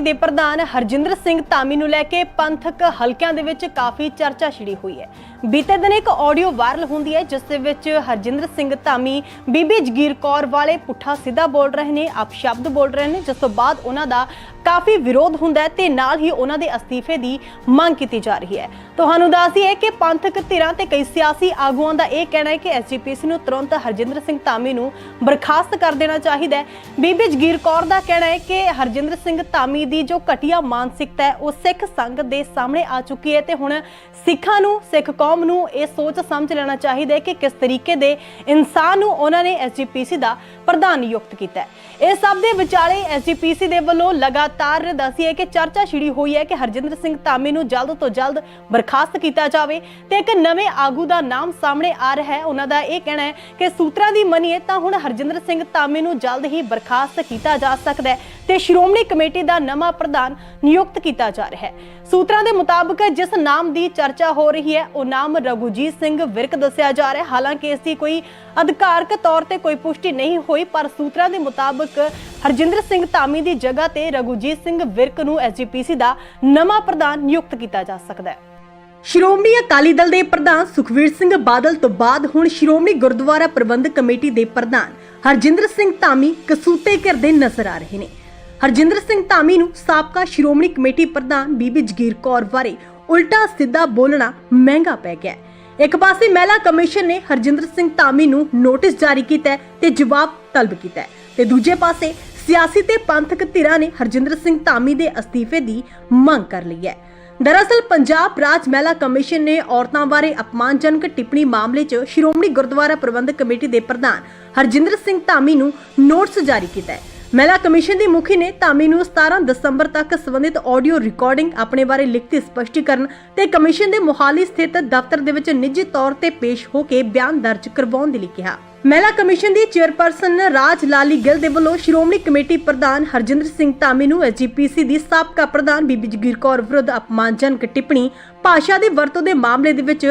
ਦੇ ਪ੍ਰਧਾਨ ਹਰਜਿੰਦਰ ਸਿੰਘ ਧਾਮੀ ਨੂੰ ਲੈ ਕੇ ਪੰਥਕ ਹਲਕਿਆਂ ਦੇ ਵਿੱਚ ਕਾਫੀ ਚਰਚਾ ਛਿੜੀ ਹੋਈ ਹੈ। ਬੀਤੇ ਦਿਨ ਇੱਕ ਆਡੀਓ ਵਾਇਰਲ ਹੁੰਦੀ ਹੈ, ਜਿਸ ਦੇ ਵਿੱਚ ਹਰਜਿੰਦਰ ਸਿੰਘ ਧਾਮੀ, ਬੀਬੀ ਜਗੀਰ ਕੌਰ ਵਾਲੇ ਪੁੱਠਾ ਸਿੱਧਾ ਬੋਲ ਰਹੇ ਨੇ ਅਪਸ਼ਬਦ ਬੋਲ ਰਹੇ ਨੇ। ਜਿਸ ਤੋਂ ਬਾਅਦ ਉਹਨਾਂ ਦਾ ਕਾਫੀ ਵਿਰੋਧ ਹੁੰਦਾ ਹੈ ਤੇ ਨਾਲ ਹੀ ਉਹਨਾਂ ਦੇ ਅਸਤੀਫੇ ਦੀ ਮੰਗ ਕੀਤੀ ਜਾ ਰਹੀ ਹੈ। ਤੁਹਾਨੂੰ ਦੱਸ ਦਈਏ ਕਿ ਪੰਥਕ ਧਿਰਾਂ ਤੇ ਕਈ ਸਿਆਸੀ ਆਗੂਆਂ ਦਾ ਇਹ ਕਹਿਣਾ ਹੈ ਕਿ ਐਸਜੀਪੀਸੀ ਨੂੰ ਤੁਰੰਤ ਹਰਜਿੰਦਰ ਸਿੰਘ ਧਾਮੀ ਨੂੰ ਬਰਖਾਸਤ ਕਰ ਦੇਣਾ ਚਾਹੀਦਾ ਹੈ। ਬੀਬੀ ਜਗੀਰ ਕੌਰ ਦਾ ਕਹਿਣਾ ਹੈ ਕਿ ਹਰਜਿੰਦਰ ਸਿੰਘ ਧਾਮੀ ਦੀ ਜੋ ਘਟੀਆ ਮਾਨਸਿਕਤਾ ਹੈ, ਉਹ ਸਿੱਖ ਸੰਗਤ ਦੇ ਸਾਹਮਣੇ ਆ ਚੁੱਕੀ ਹੈ ਤੇ ਹੁਣ ਸਿੱਖਾਂ ਨੂੰ, ਸਿੱਖ ਕੌਮ ਨੂੰ ਇਹ ਸੋਚ ਸਮਝ ਲੈਣਾ ਚਾਹੀਦਾ ਹੈ ਕਿ ਕਿਸ ਤਰੀਕੇ ਦੇ ਇਨਸਾਨ ਨੂੰ ਉਹਨਾਂ ਨੇ ਐਸਜੀਪੀਸੀ ਦਾ ਪ੍ਰਧਾਨ ਨਿਯੁਕਤ ਕੀਤਾ ਹੈ। ਇਹ ਸਭ ਦੇ ਵਿਚਾਲੇ ਐਸਜੀਪੀਸੀ ਦੇ ਵੱਲੋਂ ਲਗਾਤਾਰ ਦੱਸੀਏ ਕਿ ਚਰਚਾ ਛਿੜੀ ਹੋਈ ਹੈ ਕਿ ਹਰਜਿੰਦਰ ਸਿੰਘ ਧਾਮੀ ਨੂੰ ਜਲਦ ਤੋਂ ਜਲਦ ਬਰਖਾਸਤ ਕੀਤਾ ਜਾਵੇ ਤੇ ਇੱਕ ਨਵੇਂ ਆਗੂ ਦਾ ਨਾਮ ਸਾਹਮਣੇ ਆ ਰਿਹਾ ਹੈ। ਉਹਨਾਂ ਦਾ ਇਹ ਕਹਿਣਾ ਹੈ ਕਿ ਸੂਤਰਾਂ ਦੀ ਮੰਨੀਏ ਤਾਂ ਹੁਣ ਹਰਜਿੰਦਰ ਸਿੰਘ ਧਾਮੀ ਨੂੰ ਜਲਦ ਹੀ ਬਰਖਾਸਤ ਕੀਤਾ ਜਾ ਸਕਦਾ ਹੈ ਤੇ ਸ਼੍ਰੋਮਣੀ ਕਮੇਟੀ ਦਾ ਨਵਾਂ ਪ੍ਰਧਾਨ ਨਿਯੁਕਤ ਕੀਤਾ ਜਾ ਰਿਹਾ ਹੈ। ਸੂਤਰਾਂ ਦੇ ਮੁਤਾਬਕ ਜਿਸ ਨਾਮ ਦੀ ਚਰਚਾ ਹੋ ਰਹੀ ਹੈ, ਉਹ ਨਾਮ ਰਘੁਜੀਤ ਸਿੰਘ ਵਿਰਕ ਦੱਸਿਆ ਜਾ ਰਿਹਾ ਹੈ। ਹਾਲਾਂਕਿ ਇਸ ਦੀ ਕੋਈ ਅਧਿਕਾਰਕ ਤੌਰ ਤੇ ਕੋਈ ਪੁਸ਼ਟੀ ਨਹੀਂ ਹੋਈ, ਪਰ ਸੂਤਰਾਂ ਦੇ ਮੁਤਾਬਕ ਹਰਜਿੰਦਰ ਸਿੰਘ ਧਾਮੀ ਦੀ ਜਗ੍ਹਾ ਤੇ ਰਘੁਜੀਤ ਸਿੰਘ ਵਿਰਕ ਨੂੰ ਐਸਜੀਪੀਸੀ ਦਾ ਨਵਾਂ ਪ੍ਰਧਾਨ ਨਿਯੁਕਤ ਕੀਤਾ ਜਾ ਸਕਦਾ ਹੈ। ਸ਼੍ਰੋਮਣੀ ਅਕਾਲੀ ਦਲ ਦੇ ਪ੍ਰਧਾਨ ਸੁਖਵੀਰ ਸਿੰਘ ਬਾਦਲ ਤੋਂ ਬਾਅਦ ਹੁਣ ਸ਼੍ਰੋਮਣੀ ਗੁਰਦੁਆਰਾ ਪ੍ਰਬੰਧਕ ਕਮੇਟੀ ਦੇ ਪ੍ਰਧਾਨ ਹਰਜਿੰਦਰ ਸਿੰਘ ਧਾਮੀ ਕਸੂਤੇ ਘਿਰਦੇ ਨਜ਼ਰ ਆ ਰਹੇ ਨੇ। ਹਰਜਿੰਦਰ ਸਿੰਘ ਧਾਮੀ ਨੂੰ ਸਾਬਕਾ ਸ਼੍ਰੋਮਣੀ ਕਮੇਟੀ ਪ੍ਰਧਾਨ ਬੀਬੀ ਜਗੀਰ ਕੌਰ ਬਾਰੇ ਉਲਟਾ ਸਿੱਧਾ ਬੋਲਣਾ ਮਹਿੰਗਾ ਪੈ ਗਿਆ ਇੱਕ ਪਾਸੇ ਮਹਿਲਾ ਕਮਿਸ਼ਨ ਨੇ ਹਰਜਿੰਦਰ ਸਿੰਘ ਧਾਮੀ ਨੂੰ ਨੋਟਿਸ ਜਾਰੀ ਕੀਤਾ ਤੇ ਜਵਾਬ ਤਲਬ ਕੀਤਾ ਤੇ ਦੂਜੇ ਪਾਸੇ ਸਿਆਸੀ ਤੇ ਪੰਥਕ ਧਿਰਾਂ ਨੇ ਹਰਜਿੰਦਰ ਸਿੰਘ ਧਾਮੀ ਦੇ ਅਸਤੀਫੇ ਦੀ ਮੰਗ ਕਰ ਲਈ ਹੈ। ਦਰਅਸਲ, ਪੰਜਾਬ ਰਾਜ ਮਹਿਲਾ ਕਮਿਸ਼ਨ ਨੇ ਔਰਤਾਂ ਬਾਰੇ ਅਪਮਾਨਜਨਕ ਟਿੱਪਣੀ ਮਾਮਲੇ 'ਚ ਸ਼੍ਰੋਮਣੀ ਗੁਰਦੁਆਰਾ ਪ੍ਰਬੰਧਕ ਕਮੇਟੀ ਦੇ ਪ੍ਰਧਾਨ ਹਰਜਿੰਦਰ ਸਿੰਘ ਧਾਮੀ ਨੂੰ ਨੋਟਿਸ ਜਾਰੀ ਕੀਤਾ ਹੈ। ਮਹਿਲਾ ਕਮਿਸ਼ਨ ਦੀ ਮੁਖੀ ਨੇ ਧਾਮੀ ਨੂੰ 17 ਦਸੰਬਰ ਤੱਕ ਸੰਬੰਧਿਤ ਆਡੀਓ ਰਿਕਾਰਡਿੰਗ ਆਪਣੇ ਬਾਰੇ ਲਿਖਤੀ ਸਪਸ਼ਟੀਕਰਨ ਤੇ ਕਮਿਸ਼ਨ ਦੇ ਮੁਹਾਲੀ ਸਥਿਤ ਦਫ਼ਤਰ ਦੇ ਵਿੱਚ ਨਿੱਜੀ ਤੌਰ ਤੇ ਪੇਸ਼ ਹੋ ਕੇ ਬਿਆਨ ਦਰਜ ਕਰਵਾਉਣ ਦੇ ਲਈ ਕਿਹਾ। ਮਹਿਲਾ ਕਮਿਸ਼ਨ ਦੀ ਚੇਅਰਪਰਸਨ ਰਾਜ ਲਾਲੀ ਗਿੱਲ ਦੇ ਵੱਲੋਂ ਸ਼੍ਰੋਮਣੀ ਕਮੇਟੀ ਪ੍ਰਧਾਨ ਹਰਜਿੰਦਰ ਸਿੰਘ ਧਾਮੀ ਨੂੰ ਐਸਜੀਪੀਸੀ ਦੀ ਸਾਬਕਾ ਪ੍ਰਧਾਨ ਬੀਬੀ ਜਗੀਰ ਕੌਰ ਵਿਰੁੱਧ ਅਪਮਾਨਜਨਕ ਟਿੱਪਣੀ, ਭਾਸ਼ਾ ਦੀ ਵਰਤੋਂ ਦੇ ਮਾਮਲੇ ਦੇ ਵਿੱਚ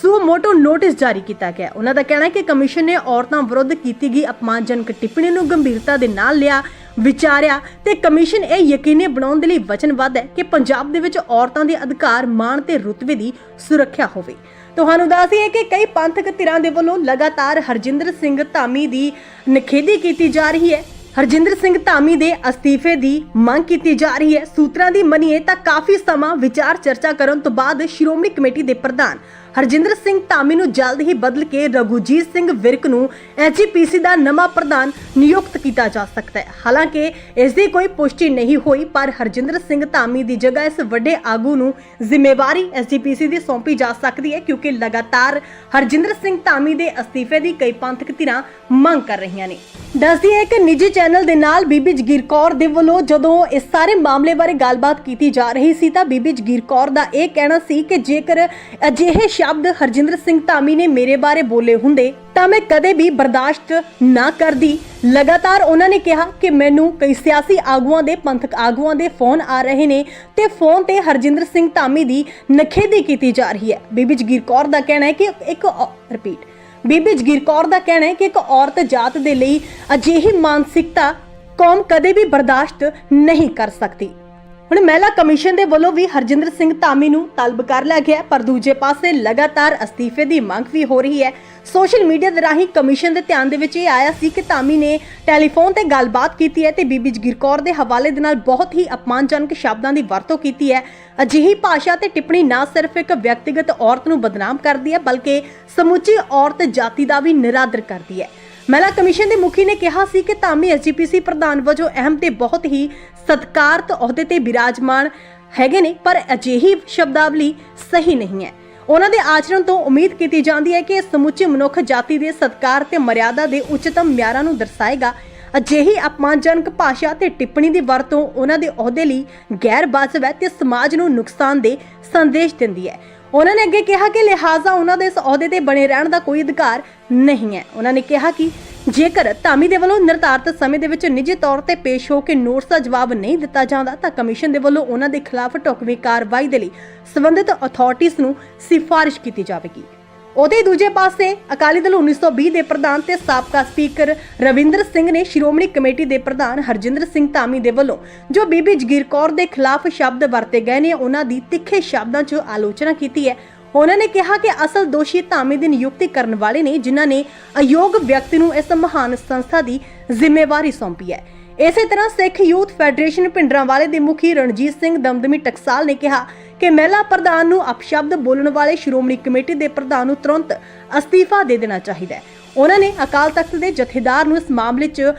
ਸੂ ਨੋਟਿਸ ਜਾਰੀ ਕੀਤਾ ਗਿਆ। ਉਹਨਾਂ ਦਾ ਕਹਿਣਾ ਹੈ ਕਿ ਕਮਿਸ਼ਨ ਨੇ ਔਰਤਾਂ ਵਿਰੁੱਧ ਕੀਤੀ ਗਈ ਅਪਮਾਨਜਨਕ ਟਿੱਪਣੀ ਨੂੰ ਗੰਭੀਰਤਾ ਦੇ ਨਾਲ ਲਿਆ, ਵਿਚਾਰਿਆ ਤੇ ਕਮਿਸ਼ਨ ਇਹ ਯਕੀਨੀ ਬਣਾਉਣ ਦੇ ਲਈ ਵਚਨਬੱਧ ਹੈ ਕਿ ਪੰਜਾਬ ਦੇ ਵਿੱਚ ਔਰਤਾਂ ਦੇ ਅਧਿਕਾਰ ਮਾਣ ਤੇ ਰੁਤਬੇ ਦੀ ਸੁਰੱਖਿਆ ਹੋਵੇ। ਤੁਹਾਨੂੰ ਦੱਸ ਦਈਏ ਕਿ ਕਈ ਪੰਥਕ ਧਿਰਾਂ ਦੇ ਵੱਲੋਂ ਲਗਾਤਾਰ ਹਰਜਿੰਦਰ ਸਿੰਘ ਧਾਮੀ ਦੀ ਨਿਖੇਧੀ ਕੀਤੀ ਜਾ ਰਹੀ ਹੈ। ਹਰਜਿੰਦਰ ਸਿੰਘ ਧਾਮੀ ਦੇ ਅਸਤੀਫੇ ਦੀ ਮੰਗ ਕੀਤੀ ਜਾ ਰਹੀ ਹੈ। ਸੂਤਰਾਂ ਦੀ ਮੰਨੀਏ ਤਾਂ ਕਾਫੀ ਸਮਾਂ ਵਿਚਾਰ ਚਰਚਾ ਕਰਨ ਤੋਂ ਬਾਅਦ ਸ਼੍ਰੋਮਣੀ ਕਮੇਟੀ ਦੇ ਪ੍ਰਧਾਨ ਹਰਜਿੰਦਰ ਸਿੰਘ ਧਾਮੀ ਨੂੰ ਜਲਦ ਹੀ ਬਦਲ ਕੇ ਰਘੂਜੀਤ ਸਿੰਘ ਵਿਰਕ ਨੂੰ ਐਸਜੀਪੀਸੀ ਦਾ ਨਵਾਂ ਪ੍ਰਧਾਨ ਨਿਯੁਕਤ ਕੀਤਾ ਜਾ ਸਕਦਾ ਹੈ। ਹਾਲਾਂਕਿ, ਇਸ ਦੀ ਕੋਈ ਪੁਸ਼ਟੀ ਨਹੀਂ ਹੋਈ, ਪਰ ਹਰਜਿੰਦਰ ਸਿੰਘ ਧਾਮੀ ਦੀ ਜਗ੍ਹਾ ਇਸ ਵੱਡੇ ਆਗੂ ਨੂੰ ਜ਼ਿੰਮੇਵਾਰੀ ਐਸਜੀਪੀਸੀ ਦੀ ਸੌਂਪੀ ਜਾ ਸਕਦੀ ਹੈ, ਕਿਉਂਕਿ ਲਗਾਤਾਰ ਹਰਜਿੰਦਰ ਸਿੰਘ ਧਾਮੀ ਦੇ ਅਸਤੀਫੇ ਦੀ ਕਈ ਪੰਥਕ ਧਿਰਾਂ ਮੰਗ ਕਰ ਰਹੀਆਂ ਨੇ। ਦੱਸਦੀ ਹੈ ਕਿ ਨਿੱਜੀ ਚੈਨਲ ਦੇ ਨਾਲ ਬੀਬੀ ਜਗੀਰ ਕੌਰ ਦੇ ਵੱਲੋਂ ਜਦੋਂ ਇਸ ਸਾਰੇ ਮਾਮਲੇ ਬਾਰੇ ਗੱਲਬਾਤ ਕੀਤੀ ਜਾ ਰਹੀ ਸੀ, ਤਾਂ ਬੀਬੀ ਜਗੀਰ ਕੌਰ ਦਾ ਇਹ ਕਹਿਣਾ ਸੀ ਕਿ ਜੇਕਰ ਅਜਿਹੇ ਸ਼ਬਦ ਹਰਜਿੰਦਰ ਸਿੰਘ ਧਾਮੀ ਨੇ ਮੇਰੇ ਬਾਰੇ ਬੋਲੇ ਹੁੰਦੇ ਤਾਂ ਮੈਂ ਕਦੇ ਵੀ ਬਰਦਾਸ਼ਤ ਨਾ ਕਰਦੀ। ਲਗਾਤਾਰ ਉਹਨਾਂ ਨੇ ਕਿਹਾ ਕਿ ਮੈਨੂੰ ਕਈ ਸਿਆਸੀ ਆਗੂਆਂ ਦੇ ਪੰਥਕ ਆਗੂਆਂ ਦੇ ਫੋਨ ਆ ਰਹੇ ਨੇ ਤੇ ਫੋਨ ਤੇ ਹਰਜਿੰਦਰ ਸਿੰਘ ਧਾਮੀ ਦੀ ਨਖੇਦੀ ਕੀਤੀ ਜਾ ਰਹੀ ਹੈ। ਬੀਬੀ ਜਗੀਰ ਕੌਰ ਦਾ ਕਹਿਣਾ ਹੈ ਕਿ ਇੱਕ ਰਿਪੀਟ ਬੀਬੀ ਜਗੀਰ ਕੌਰ ਦਾ ਕਹਿਣਾ ਹੈ ਕਿ ਇੱਕ ਔਰਤ ਜਾਤ ਦੇ ਲਈ ਅਜਿਹੀ ਮਾਨਸਿਕਤਾ ਕੌਮ ਕਦੇ ਵੀ ਬਰਦਾਸ਼ਤ ਨਹੀਂ ਕਰ ਸਕਦੀ। ਹੁਣ ਮਹਿਲਾ ਕਮਿਸ਼ਨ ਦੇ ਵੱਲੋਂ ਵੀ ਹਰਜਿੰਦਰ ਸਿੰਘ ਧਾਮੀ ਨੂੰ ਤਲਬ ਕਰ ਲਿਆ ਗਿਆ ਪਰ ਦੂਜੇ ਪਾਸੇ ਲਗਾਤਾਰ ਅਸਤੀਫੇ ਦੀ ਮੰਗ ਵੀ ਹੋ ਰਹੀ ਹੈ। ਸੋਸ਼ਲ ਮੀਡੀਆ ਦੇ ਰਾਹੀਂ ਕਮਿਸ਼ਨ ਦੇ ਧਿਆਨ ਦੇ ਵਿੱਚ ਇਹ ਆਇਆ ਸੀ ਕਿ ਧਾਮੀ ਨੇ ਟੈਲੀਫੋਨ ਤੇ ਗੱਲਬਾਤ ਕੀਤੀ ਹੈ ਤੇ ਬੀਬੀ ਜਗੀਰ ਕੌਰ ਦੇ ਹਵਾਲੇ ਦੇ ਨਾਲ ਬਹੁਤ ਹੀ ਅਪਮਾਨਜਨਕ ਸ਼ਬਦਾਂ ਦੀ ਵਰਤੋਂ ਕੀਤੀ ਹੈ। ਅਜਿਹੀ ਭਾਸ਼ਾ ਤੇ ਟਿੱਪਣੀ ਨਾ ਸਿਰਫ ਇੱਕ ਵਿਅਕਤੀਗਤ ਔਰਤ ਨੂੰ ਬਦਨਾਮ ਕਰਦੀ ਹੈ, ਬਲਕਿ ਸਮੁੱਚੀ ਔਰਤ ਜਾਤੀ ਦਾ ਵੀ ਨਿਰਾਦਰ ਕਰਦੀ ਹੈ। ਮਹਿਲਾ ਕਮਿਸ਼ਨ ਦੇ ਮੁਖੀ ਨੇ ਕਿਹਾ ਸੀ ਕਿ ਧਾਮੀ ਐਸਜੀਪੀਸੀ ਪ੍ਰਧਾਨ ਵਜੋਂ ਅਹਿਮ ਤੇ ਬਹੁਤ ਹੀ ਸਤਿਕਾਰਤ ਅਹੁਦੇ ਤੇ ਬਿਰਾਜਮਾਨ ਹੈਗੇ ਨੇ, ਪਰ ਅਜਿਹੀ ਸ਼ਬਦਾਵਲੀ ਸਹੀ ਨਹੀਂ ਹੈ। ਉਹਨਾਂ ਦੇ ਆਚਰਣ ਤੋਂ ਉਮੀਦ ਕੀਤੀ ਜਾਂਦੀ ਹੈ ਕਿ ਇਹ ਸਮੁੱਚੇ ਮਨੁੱਖ ਜਾਤੀ ਦੇ ਸਤਕਾਰ ਤੇ ਮਰਿਆਦਾ ਦੇ ਉੱਚਤਮ ਮਿਆਰਾਂ ਨੂੰ ਦਰਸਾਏਗਾ। ਅਜਿਹੀ ਅਪਮਾਨਜਨਕ ਭਾਸ਼ਾ ਤੇ ਟਿੱਪਣੀ ਦੀ ਵਰਤੋਂ ਉਹਨਾਂ ਦੇ ਅਹੁਦੇ ਲਈ ਗੈਰ ਵਾਜਬ ਹੈ ਤੇ ਸਮਾਜ ਨੂੰ ਨੁਕਸਾਨ ਦੇ ਸੰਦੇਸ਼ ਦਿੰਦੀ ਹੈ। ਉਹਨਾਂ ਨੇ ਅੱਗੇ ਕਿਹਾ ਕਿ ਲਿਹਾਜ਼ਾ ਉਹਨਾਂ ਦੇ ਇਸ ਅਹੁਦੇ ਤੇ ਬਣੇ ਰਹਿਣ ਦਾ ਕੋਈ ਅਧਿਕਾਰ ਨਹੀਂ ਹੈ। ਉਹਨਾਂ ਨੇ ਕਿਹਾ ਕਿ ਜੇਕਰ ਧਾਮੀ ਦੇ ਵੱਲੋਂ ਨਿਰਧਾਰਤ ਸਮੇਂ ਦੇ ਵਿੱਚ ਨਿੱਜੀ ਤੌਰ ਤੇ ਪੇਸ਼ ਹੋ ਕੇ ਨੋਟਿਸ ਦਾ ਜਵਾਬ ਨਹੀਂ ਦਿੱਤਾ ਜਾਂਦਾ, ਤਾਂ ਕਮਿਸ਼ਨ ਦੇ ਵੱਲੋਂ ਉਹਨਾਂ ਦੇ ਖਿਲਾਫ ਢੁਕਵੀਂ ਕਾਰਵਾਈ ਦੇ ਲਈ ਸਬੰਧਤ ਅਥਾਰਟੀਆਂ ਨੂੰ ਸਿਫਾਰਿਸ਼ ਕੀਤੀ ਜਾਵੇਗੀ। ਉਹਦੇ ਦੂਜੇ ਪਾਸੇ ਅਕਾਲੀ ਦਲ 1920 ਦੇ ਪ੍ਰਧਾਨ ਤੇ ਸਾਬਕਾ ਸਪੀਕਰ ਰਵਿੰਦਰ ਸਿੰਘ ਨੇ ਸ਼੍ਰੋਮਣੀ ਕਮੇਟੀ ਦੇ ਪ੍ਰਧਾਨ ਹਰਜਿੰਦਰ ਸਿੰਘ ਧਾਮੀ ਦੇ ਵੱਲੋਂ ਜੋ ਬੀਬੀ ਜਗੀਰ ਕੌਰ ਦੇ ਖਿਲਾਫ ਸ਼ਬਦ ਵਰਤੇ ਗਏ ਨੇ, ਉਹਨਾਂ ਦੀ ਤਿੱਖੇ ਸ਼ਬਦਾਂ 'ਚ ਆਲੋਚਨਾ ਕੀਤੀ ਹੈ। ਉਹਨਾਂ ਨੇ ਕਿਹਾ ਕਿ ਅਸਲ ਦੋਸ਼ੀ ਧਾਮੀ ਦੀ ਨਿਯੁਕਤੀ ਕਰਨ ਵਾਲੇ ਨੇ, ਜਿਨ੍ਹਾਂ ਨੇ ਅਯੋਗ ਵਿਅਕਤੀ ਨੂੰ ਇਸ ਮਹਾਨ ਸੰਸਥਾ ਦੀ ਜ਼ਿੰਮੇਵਾਰੀ ਸੌਂਪੀ ਹੈ। ਇਸੇ ਤਰ੍ਹਾਂ ਸਿੱਖ ਯੂਥ ਫੈਡਰੇਸ਼ਨ ਭਿੰਡਰਾਂਵਾਲੇ ਦੇ ਮੁਖੀ ਰਣਜੀਤ ਸਿੰਘ ਦਮਦਮੀ ਟਕਸਾਲ ਨੇ ਕਿਹਾ ਕਿ ਮਹਿਲਾ ਪ੍ਰਧਾਨ ਨੂੰ ਅਪਸ਼ਬਦ ਬੋਲਣ ਵਾਲੇ ਸ਼੍ਰੋਮਣੀ ਕਮੇਟੀ ਦੇ ਪ੍ਰਧਾਨ ਨੂੰ ਤੁਰੰਤ ਅਸਤੀਫਾ ਦੇ ਦੇਣਾ ਚਾਹੀਦਾ ਹੈ। ਉਹਨਾਂ ਨੇ ਅਕਾਲ ਤਖਤ ਦੇ ਜਥੇਦਾਰ ਨੂੰ ਇਸ ਮਾਮਲੇ 'ਚ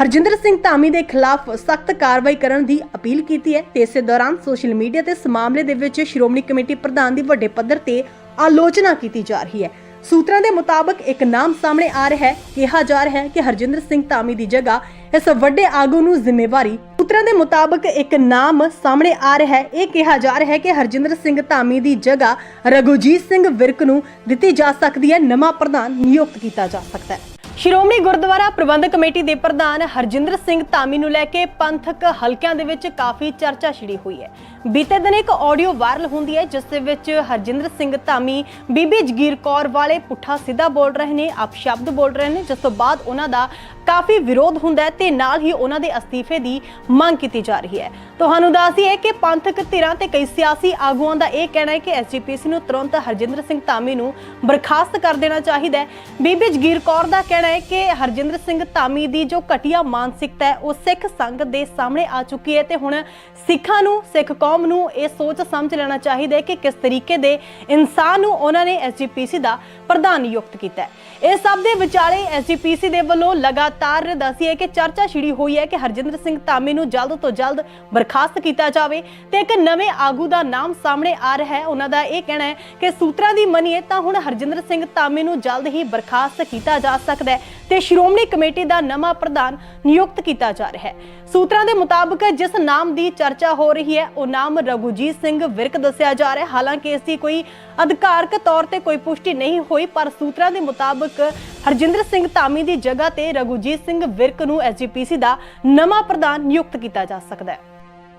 ਹਰਜਿੰਦਰ ਸਿੰਘ ਧਾਮੀ ਦੇ ਖਿਲਾਫ ਸਖਤ ਕਾਰਵਾਈ ਕਰਨ ਦੀ ਅਪੀਲ ਕੀਤੀ ਹੈ ਤੇ ਇਸੇ ਦੌਰਾਨ ਸੋਸ਼ਲ ਮੀਡੀਆ ਤੇ ਇਸ ਮਾਮਲੇ ਦੇ ਵਿੱਚ ਸ਼੍ਰੋਮਣੀ ਕਮੇਟੀ ਪ੍ਰਧਾਨ ਦੀ ਵੱਡੇ ਪੱਧਰ ਤੇ ਆਲੋਚਨਾ ਕੀਤੀ ਜਾ ਰਹੀ ਹੈ। ਸੂਤਰਾਂ ਦੇ ਮੁਤਾਬਕ ਇੱਕ ਨਾਮ ਸਾਹਮਣੇ ਆ ਰਿਹਾ ਹੈ, ਕਿਹਾ ਜਾ ਰਿਹਾ ਹੈ ਕਿ ਹਰਜਿੰਦਰ ਸਿੰਘ ਧਾਮੀ ਦੀ ਜਗ੍ਹਾ ਇਸ ਵੱਡੇ ਆਗੂ ਨੂੰ ਜ਼ਿੰਮੇਵਾਰੀ ਸੂਤਰਾਂ ਦੇ ਮੁਤਾਬਕ ਇੱਕ ਨਾਮ ਸਾਹਮਣੇ ਆ ਰਿਹਾ ਹੈ। ਇਹ ਕਿਹਾ ਜਾ ਰਿਹਾ ਹੈ ਕਿ ਹਰਜਿੰਦਰ ਸਿੰਘ ਧਾਮੀ ਦੀ ਜਗ੍ਹਾ ਰਘੁਜੀਤ ਸਿੰਘ ਵਿਰਕ ਨੂੰ ਦਿੱਤੀ ਜਾ ਸਕਦੀ ਹੈ। ਨਵਾਂ ਪ੍ਰਧਾਨ ਨਿਯੁਕਤ ਕੀਤਾ ਜਾ ਸਕਦਾ ਹੈ। ਸ਼੍ਰੋਮਣੀ ਗੁਰਦੁਆਰਾ ਪ੍ਰਬੰਧਕ ਕਮੇਟੀ ਦੇ ਪ੍ਰਧਾਨ ਹਰਜਿੰਦਰ ਸਿੰਘ ਧਾਮੀ ਨੂੰ ਲੈ ਕੇ ਪੰਥਕ ਹਲਕਿਆਂ ਦੇ ਵਿੱਚ ਕਾਫੀ ਚਰਚਾ ਛਿੜੀ ਹੋਈ ਹੈ। ਬੀਤੇ ਦਿਨ ਇੱਕ ਆਡੀਓ ਵਾਇਰਲ ਹੁੰਦੀ ਹੈ, ਜਿਸ ਦੇ ਵਿੱਚ ਹਰਜਿੰਦਰ ਸਿੰਘ ਧਾਮੀ, ਬੀਬੀ ਜਗੀਰ ਕੌਰ ਵਾਲੇ ਪੁੱਠਾ ਸਿੱਧਾ ਬੋਲ ਰਹੇ ਨੇ, ਅਪਸ਼ਬਦ ਬੋਲ ਰਹੇ ਨੇ, ਜਿਸ ਤੋਂ ਬਾਅਦ ਉਹਨਾਂ ਦਾ ਕਾਫੀ ਵਿਰੋਧ ਹੁੰਦਾ ਹੈ ਤੇ ਨਾਲ ਹੀ ਉਹਨਾਂ ਦੇ ਅਸਤੀਫੇ ਦੀ ਮੰਗ ਕੀਤੀ ਜਾ ਰਹੀ ਹੈ। ਤੁਹਾਨੂੰ ਦੱਸ ਦਈਏ ਕਿ ਪੰਥਕ ਧਿਰਾਂ ਤੇ ਕਈ ਸਿਆਸੀ ਆਗੂਆਂ ਦਾ ਇਹ ਕਹਿਣਾ ਹੈ ਕਿ ਐਸਜੀਪੀਸੀ ਨੂੰ ਤੁਰੰਤ ਹਰਜਿੰਦਰ ਸਿੰਘ ਧਾਮੀ ਨੂੰ ਬਰਖਾਸਤ ਕਰ ਦੇਣਾ ਚਾਹੀਦਾ ਹੈ। ਬੀਬੀ ਜਗੀਰ ਕੌਰ ਦਾ ਕਹਿਣਾ ਹੈ ਕਿ ਹਰਜਿੰਦਰ ਸਿੰਘ ਧਾਮੀ ਦੀ ਜੋ ਘਟੀਆ ਮਾਨਸਿਕਤਾ ਹੈ, ਉਹ ਸਿੱਖ ਸੰਗਤ ਦੇ ਸਾਹਮਣੇ ਆ ਚੁੱਕੀ ਹੈ ਤੇ ਹੁਣ ਸਿੱਖਾਂ ਨੂੰ, ਸਿੱਖ ਕੌਮ ਨੂੰ ਇਹ ਸੋਚ ਸਮਝ ਲੈਣਾ ਚਾਹੀਦਾ ਹੈ ਕਿ ਕਿਸ ਤਰੀਕੇ ਦੇ ਇਨਸਾਨ ਨੂੰ ਉਹਨਾਂ ਨੇ ਐਸਜੀਪੀਸੀ ਦਾ ਪ੍ਰਧਾਨ ਨਿਯੁਕਤ ਕੀਤਾ ਹੈ। ਇਹ ਸਭ ਦੇ ਵਿਚਾਲੇ ਐਸਜੀਪੀਸੀ ਦੇ ਵੱਲੋਂ ਲਗਾਤਾਰ ਦੱਸੀਏ ਕਿ ਚਰਚਾ ਛਿੜੀ ਹੋਈ ਹੈ ਕਿ ਹਰਜਿੰਦਰ ਸਿੰਘ ਧਾਮੀ ਨੂੰ ਜਲਦ ਤੋਂ ਜਲਦ ਬਰਖਾਸਤ ਕੀਤਾ ਜਾਵੇ ਤੇ ਇੱਕ ਨਵੇਂ ਆਗੂ ਦਾ ਨਾਮ ਸਾਹਮਣੇ ਆ ਰਿਹਾ ਹੈ। ਉਹਨਾਂ ਦਾ ਇਹ ਕਹਿਣਾ ਹੈ ਕਿ ਸੂਤਰਾਂ ਦੀ ਮੰਨੀਏ ਤਾਂ ਹੁਣ ਹਰਜਿੰਦਰ ਸਿੰਘ ਧਾਮੀ ਨੂੰ ਜਲਦ ਹੀ ਬਰਖਾਸਤ ਕੀਤਾ ਜਾ ਸਕਦਾ ਹੈ ਤੇ ਸ਼੍ਰੋਮਣੀ ਕਮੇਟੀ ਦਾ ਨਵਾਂ ਪ੍ਰਧਾਨ ਨਿਯੁਕਤ ਕੀਤਾ ਜਾ ਰਿਹਾ ਹੈ। ਸੂਤਰਾਂ ਦੇ ਮੁਤਾਬਕ ਜਿਸ ਨਾਮ ਦੀ ਚਰਚਾ ਹੋ ਰਹੀ ਹੈ, ਉਹ ਨਾਮ ਰਘੁਜੀਤ ਸਿੰਘ ਵਿਰਕ ਦੱਸਿਆ ਜਾ ਰਿਹਾ ਹੈ। ਹਾਲਾਂਕਿ ਇਸ ਦੀ ਕੋਈ ਅਧਿਕਾਰਕ ਤੌਰ ਤੇ ਕੋਈ ਪੁਸ਼ਟੀ ਨਹੀਂ ਹੋਈ, ਪਰ ਸੂਤਰਾਂ ਦੇ ਮੁਤਾਬਕ ਹਰਜਿੰਦਰ ਸਿੰਘ ਧਾਮੀ ਦੀ ਜਗ੍ਹਾ ਤੇ ਰਘੁਜੀਤ ਸਿੰਘ ਵਿਰਕ ਨੂੰ ਐਸਜੀਪੀਸੀ ਦਾ ਨਵਾਂ ਪ੍ਰਧਾਨ ਨਿਯੁਕਤ ਕੀਤਾ ਜਾ ਸਕਦਾ ਹੈ।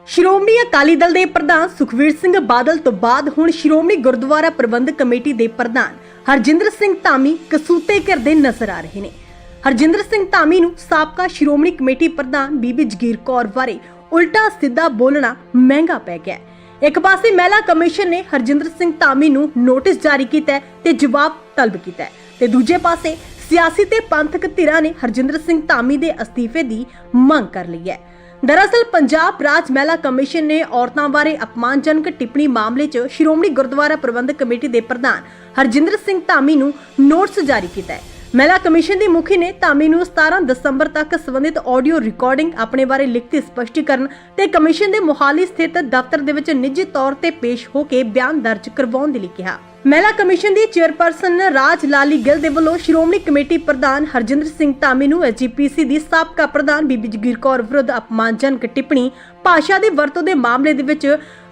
ਸ਼੍ਰੋਮਣੀ ਅਕਾਲੀ ਦਲ ਦੇ ਪ੍ਰਧਾਨ ਸੁਖਵੀਰ ਸਿੰਘ ਬਾਦਲ ਤੋਂ ਬਾਅਦ ਹੁਣ ਸ਼੍ਰੋਮਣੀ ਗੁਰਦੁਆਰਾ ਪ੍ਰਬੰਧਕ ਕਮੇਟੀ ਦੇ ਪ੍ਰਧਾਨ ਹਰਜਿੰਦਰ ਸਿੰਘ ਧਾਮੀ ਕਸੂਤੇ ਕਰਦੇ ਨਜ਼ਰ ਆ ਰਹੇ ਨੇ। ਹਰਜਿੰਦਰ ਸਿੰਘ ਧਾਮੀ ਨੂੰ ਸਾਬਕਾ ਸ਼੍ਰੋਮਣੀ ਕਮੇਟੀ ਪ੍ਰਧਾਨ ਬੀਬੀ ਜਗੀਰ ਕੌਰ ਬਾਰੇ ਉਲਟਾ ਸਿੱਧਾ ਬੋਲਣਾ ਮਹਿੰਗਾ ਪੈ ਗਿਆ ਇੱਕ ਪਾਸੇ ਮਹਿਲਾ ਕਮਿਸ਼ਨ ਨੇ ਹਰਜਿੰਦਰ ਸਿੰਘ ਧਾਮੀ ਨੂੰ ਨੋਟਿਸ ਜਾਰੀ ਕੀਤਾ ਤੇ ਜਵਾਬ ਤਲਬ ਕੀਤਾ ਤੇ ਦੂਜੇ ਪਾਸੇ ਸਿਆਸੀ ਤੇ ਪੰਥਕ ਧਿਰਾਂ ਨੇ ਹਰਜਿੰਦਰ ਸਿੰਘ ਧਾਮੀ ਦੇ ਅਸਤੀਫੇ ਦੀ ਮੰਗ ਕਰ ਲਈ ਹੈ। ਦਰਅਸਲ ਪੰਜਾਬ ਰਾਜ ਮਹਿਲਾ ਕਮਿਸ਼ਨ ਨੇ ਔਰਤਾਂ ਬਾਰੇ ਅਪਮਾਨਜਨਕ ਟਿੱਪਣੀ ਮਾਮਲੇ 'ਚ ਸ਼੍ਰੋਮਣੀ ਗੁਰਦੁਆਰਾ ਪ੍ਰਬੰਧਕ ਕਮੇਟੀ ਦੇ ਪ੍ਰਧਾਨ ਹਰਜਿੰਦਰ ਸਿੰਘ ਧਾਮੀ ਨੂੰ ਨੋਟਿਸ ਜਾਰੀ ਕੀਤਾ ਹੈ। ਮਹਿਲਾ ਕਮਿਸ਼ਨ ਦੀ ਮੁਖੀ ਨੇ ਧਾਮੀ ਨੂੰ 17 ਦਸੰਬਰ ਤੱਕ ਸੰਬੰਧਿਤ ਆਡੀਓ ਰਿਕਾਰਡਿੰਗ ਆਪਣੇ ਬਾਰੇ ਲਿਖਤੀ ਸਪਸ਼ਟੀਕਰਨ ਤੇ ਕਮਿਸ਼ਨ ਦੇ ਮੁਹਾਲੀ ਸਥਿਤ ਦਫ਼ਤਰ ਦੇ ਵਿੱਚ ਨਿੱਜੀ ਤੌਰ ਤੇ ਪੇਸ਼ ਹੋ ਕੇ ਬਿਆਨ ਦਰਜ ਕਰਵਾਉਣ ਦੇ ਲਈ ਕਿਹਾ। ਮਹਿਲਾ ਕਮਿਸ਼ਨ ਦੀ ਚੇਅਰਪਰਸਨ ਰਾਜ ਲਾਲੀ ਗਿੱਲ ਦੇ ਵੱਲੋਂ ਸ਼੍ਰੋਮਣੀ ਕਮੇਟੀ ਪ੍ਰਧਾਨ ਹਰਜਿੰਦਰ ਸਿੰਘ ਧਾਮੀ ਨੂੰ ਐਸਜੀਪੀਸੀ ਦੀ ਸਾਬਕਾ ਪ੍ਰਧਾਨ ਬੀਬੀ ਜਗੀਰ ਕੌਰ ਵਿਰੁੱਧ ਅਪਮਾਨਜਨਕ ਟਿੱਪਣੀ, ਭਾਸ਼ਾ ਦੀ ਵਰਤੋਂ ਦੇ ਮਾਮਲੇ ਦੇ ਵਿੱਚ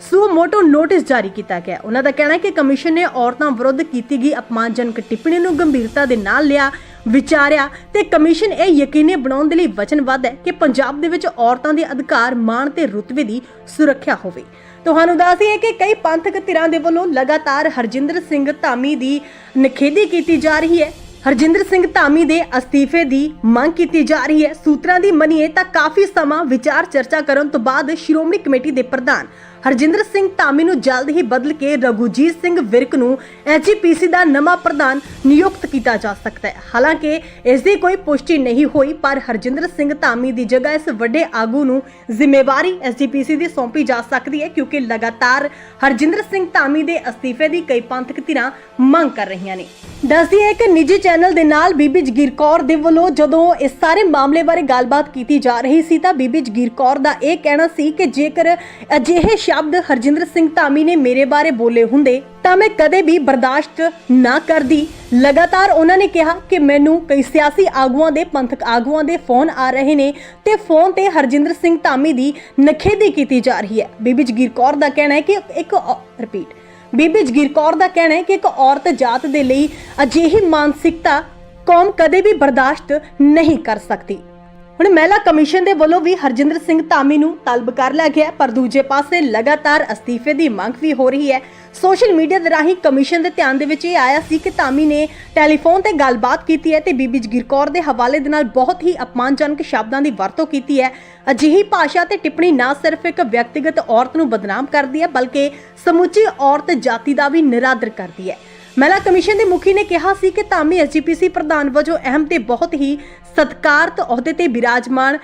ਸੂ ਮੋਟੋ ਨੋਟਿਸ ਜਾਰੀ ਕੀਤਾ ਗਿਆ। ਉਹਨਾਂ ਦਾ ਕਹਿਣਾ ਹੈ ਕਿ ਕਮਿਸ਼ਨ ਨੇ ਔਰਤਾਂ ਵਿਰੁੱਧ ਕੀਤੀ ਗਈ ਅਪਮਾਨਜਨਕ ਟਿੱਪਣੀ ਨੂੰ ਗੰਭੀਰਤਾ ਦੇ ਨਾਲ ਲਿਆ, ਵਿਚਾਰਿਆ ਤੇ ਕਮਿਸ਼ਨ ਇਹ ਯਕੀਨੀ ਬਣਾਉਣ ਦੇ ਲਈ ਵਚਨਬੱਧ ਹੈ ਕਿ ਪੰਜਾਬ ਦੇ ਵਿੱਚ ਔਰਤਾਂ ਦੇ ਅਧਿਕਾਰ ਮਾਣ ਤੇ ਰੁਤਬੇ ਦੀ ਸੁਰੱਖਿਆ ਹੋਵੇ। ਤੁਹਾਨੂੰ ਦੱਸਦੀਏ ਕਿ ਕਈ ਪੰਥਕ ਧਿਰਾਂ ਦੇ ਵੱਲੋਂ ਲਗਾਤਾਰ ਹਰਜਿੰਦਰ ਸਿੰਘ ਧਾਮੀ ਦੀ ਨਖੇਦੀ ਕੀਤੀ ਜਾ ਰਹੀ ਹੈ। ਹਰਜਿੰਦਰ ਸਿੰਘ ਧਾਮੀ ਦੇ ਅਸਤੀਫੇ ਦੀ ਮੰਗ ਕੀਤੀ ਜਾ ਰਹੀ ਹੈ। ਸੂਤਰਾਂ ਦੀ ਮੰਨੀਏ ਤਾਂ ਕਾਫੀ ਸਮਾਂ ਵਿਚਾਰ ਚਰਚਾ ਕਰਨ ਤੋਂ ਬਾਅਦ ਸ਼੍ਰੋਮਣੀ ਕਮੇਟੀ ਦੇ ਪ੍ਰਧਾਨ ਹਰਜਿੰਦਰ ਸਿੰਘ ਧਾਮੀ ਨੂੰ ਜਲਦ ਹੀ ਬਦਲ ਕੇ ਰਘੁਜੀਤ ਸਿੰਘ ਵਿਰਕ ਨੂੰ ਐਚਪੀਸੀ ਦਾ ਨਵਾਂ ਪ੍ਰਧਾਨ ਨਿਯੁਕਤ ਕੀਤਾ ਜਾ ਸਕਦਾ ਹੈ। ਹਾਲਾਂਕਿ, ਇਸ ਦੀ ਕੋਈ ਪੁਸ਼ਟੀ ਨਹੀਂ ਹੋਈ, ਪਰ ਹਰਜਿੰਦਰ ਸਿੰਘ ਧਾਮੀ ਦੀ ਜਗ੍ਹਾ ਇਸ ਵੱਡੇ ਆਗੂ ਨੂੰ ਜ਼ਿੰਮੇਵਾਰੀ ਐਸਜੀਪੀਸੀ ਦੀ ਸੌਂਪੀ ਜਾ ਸਕਦੀ ਹੈ, ਕਿਉਂਕਿ ਲਗਾਤਾਰ ਹਰਜਿੰਦਰ ਸਿੰਘ ਧਾਮੀ ਦੇ ਅਸਤੀਫੇ ਦੀ ਕਈ ਪੰਥਕ ਧਿਰਾਂ ਮੰਗ ਕਰ ਰਹੀਆਂ ਨੇ। ਦੱਸਦੀ ਹੈ ਕਿ ਨਿੱਜੀ ਚੈਨਲ ਦੇ ਨਾਲ ਬੀਬੀ ਜਗੀਰ ਕੌਰ ਦੇ ਵੱਲੋਂ ਜਦੋਂ ਇਸ ਸਾਰੇ ਮਾਮਲੇ ਬਾਰੇ ਗੱਲਬਾਤ ਕੀਤੀ ਜਾ ਰਹੀ ਸੀ, ਤਾਂ ਬੀਬੀ ਜਗੀਰ ਕੌਰ ਦਾ ਇਹ ਕਹਿਣਾ ਸੀ ਕਿ ਜੇਕਰ ਅਜਿਹੇ ਸ਼ਬਦ ਹਰਜਿੰਦਰ ਸਿੰਘ ਧਾਮੀ ਨੇ ਮੇਰੇ ਬਾਰੇ ਬੋਲੇ ਹੁੰਦੇ ਤਾਂ ਮੈਂ ਕਦੇ ਵੀ ਬਰਦਾਸ਼ਤ ਨਾ ਕਰਦੀ। ਲਗਾਤਾਰ ਉਹਨਾਂ ਨੇ ਕਿਹਾ ਕਿ ਮੈਨੂੰ ਕਈ ਸਿਆਸੀ ਆਗੂਆਂ ਦੇ ਪੰਥਕ ਆਗੂਆਂ ਦੇ ਫੋਨ ਆ ਰਹੇ ਨੇ ਤੇ ਫੋਨ ਤੇ ਹਰਜਿੰਦਰ ਸਿੰਘ ਧਾਮੀ ਦੀ ਨਖੇਦੀ ਕੀਤੀ ਜਾ ਰਹੀ ਹੈ। ਬੀਬੀ ਜਗੀਰ ਕੌਰ ਦਾ ਕਹਿਣਾ ਹੈ ਕਿ ਇੱਕ ਰਿਪੀਟ ਬੀਬੀ ਜਗੀਰ ਕੌਰ ਦਾ ਕਹਿਣਾ ਹੈ ਕਿ ਇੱਕ ਔਰਤ ਜਾਤ ਦੇ ਲਈ ਅਜਿਹੀ ਮਾਨਸਿਕਤਾ ਕੌਮ ਕਦੇ ਵੀ ਬਰਦਾਸ਼ਤ ਨਹੀਂ ਕਰ ਸਕਦੀ। ਹੁਣ ਮਹਿਲਾ ਕਮਿਸ਼ਨ ਦੇ ਵੱਲੋਂ ਵੀ ਹਰਜਿੰਦਰ ਸਿੰਘ ਧਾਮੀ ਨੂੰ ਤਲਬ ਕਰ ਲਿਆ ਗਿਆ ਪਰ ਦੂਜੇ ਪਾਸੇ ਲਗਾਤਾਰ ਅਸਤੀਫੇ ਦੀ ਮੰਗ ਵੀ ਹੋ ਰਹੀ ਹੈ। ਸੋਸ਼ਲ ਮੀਡੀਆ ਦੇ ਰਾਹੀਂ ਕਮਿਸ਼ਨ ਦੇ ਧਿਆਨ ਦੇ ਵਿੱਚ ਇਹ ਆਇਆ ਸੀ ਕਿ ਧਾਮੀ ਨੇ ਟੈਲੀਫੋਨ ਤੇ ਗੱਲਬਾਤ ਕੀਤੀ ਹੈ ਤੇ ਬੀਬੀ ਜਗੀਰ ਕੌਰ ਦੇ ਹਵਾਲੇ ਦੇ ਨਾਲ ਬਹੁਤ ਹੀ ਅਪਮਾਨਜਨਕ ਸ਼ਬਦਾਂ ਦੀ ਵਰਤੋਂ ਕੀਤੀ ਹੈ। ਅਜਿਹੀ ਭਾਸ਼ਾ ਤੇ ਟਿੱਪਣੀ ਨਾ ਸਿਰਫ ਇੱਕ ਵਿਅਕਤੀਗਤ ਔਰਤ ਨੂੰ ਬਦਨਾਮ ਕਰਦੀ ਹੈ, ਬਲਕਿ ਸਮੁੱਚੀ ਔਰਤ ਜਾਤੀ ਦਾ ਵੀ ਨਿਰਾਦਰ ਕਰਦੀ ਹੈ। ਮਹਿਲਾ ਕਮਿਸ਼ਨ ਦੇ ਮੁਖੀ ਨੇ ਕਿਹਾ ਸੀ ਕਿ ਧਾਮੀ ਐਸਜੀਪੀਸੀ ਪ੍ਰਧਾਨ ਵਜੋਂ ਅਹਿਮ ਤੇ ਬਹੁਤ ਹੀ ਸਤਿਕਾਰਤ ਅਹੁਦੇ ਤੇ ਬਿਰਾਜਮਾਨ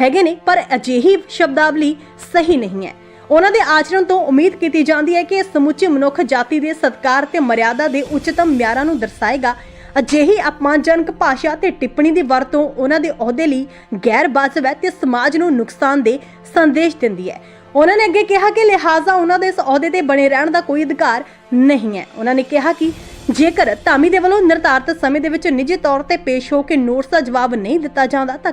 ਹੈਗੇ ਨੇ, ਪਰ ਅਜਿਹੀ ਸ਼ਬਦਾਵਲੀ ਸਹੀ ਨਹੀਂ ਹੈ। ਉਹਨਾਂ ਦੇ ਆਚਰਣ ਤੋਂ ਉਮੀਦ ਕੀਤੀ ਜਾਂਦੀ ਹੈ ਕਿ ਇਹ ਸਮੁੱਚੀ ਮਨੁੱਖ ਜਾਤੀ ਦੇ ਸਤਕਾਰ ਤੇ ਮਰਿਆਦਾ ਦੇ ਉੱਚਤਮ ਮਿਆਰਾਂ ਨੂੰ ਦਰਸਾਏਗਾ। ਅਜਿਹੀ ਅਪਮਾਨਜਨਕ ਭਾਸ਼ਾ ਤੇ ਟਿੱਪਣੀ ਦੀ ਵਰਤੋਂ ਉਹਨਾਂ ਦੇ ਅਹੁਦੇ ਲਈ ਗੈਰ ਵਾਜਬ ਹੈ ਤੇ ਸਮਾਜ ਨੂੰ ਨੁਕਸਾਨ ਦੇ ਸੰਦੇਸ਼ ਦਿੰਦੀ ਹੈ। ਉਹਨਾਂ ਨੇ ਅੱਗੇ ਕਿਹਾ ਕਿ ਲਿਹਾਜ਼ਾ ਉਹਨਾਂ ਦੇ ਇਸ ਅਹੁਦੇ ਤੇ ਬਣੇ ਰਹਿਣ ਦਾ ਕੋਈ ਅਧਿਕਾਰ ਨਹੀਂ ਹੈ। ਉਹਨਾਂ ਨੇ ਕਿਹਾ ਕਿ ਜੇਕਰ ਧਾਮੀ ਦੇ ਵੱਲੋਂ ਨਿਰਧਾਰਤ ਸਮੇਂ ਦੇ ਵਿੱਚ ਨਿੱਜੀ ਤੌਰ ਤੇ ਪੇਸ਼ ਹੋ ਕੇ ਨੋਟਿਸ ਦਾ ਜਵਾਬ ਨਹੀਂ ਦਿੱਤਾ ਜਾਂਦਾ ਤਾਂ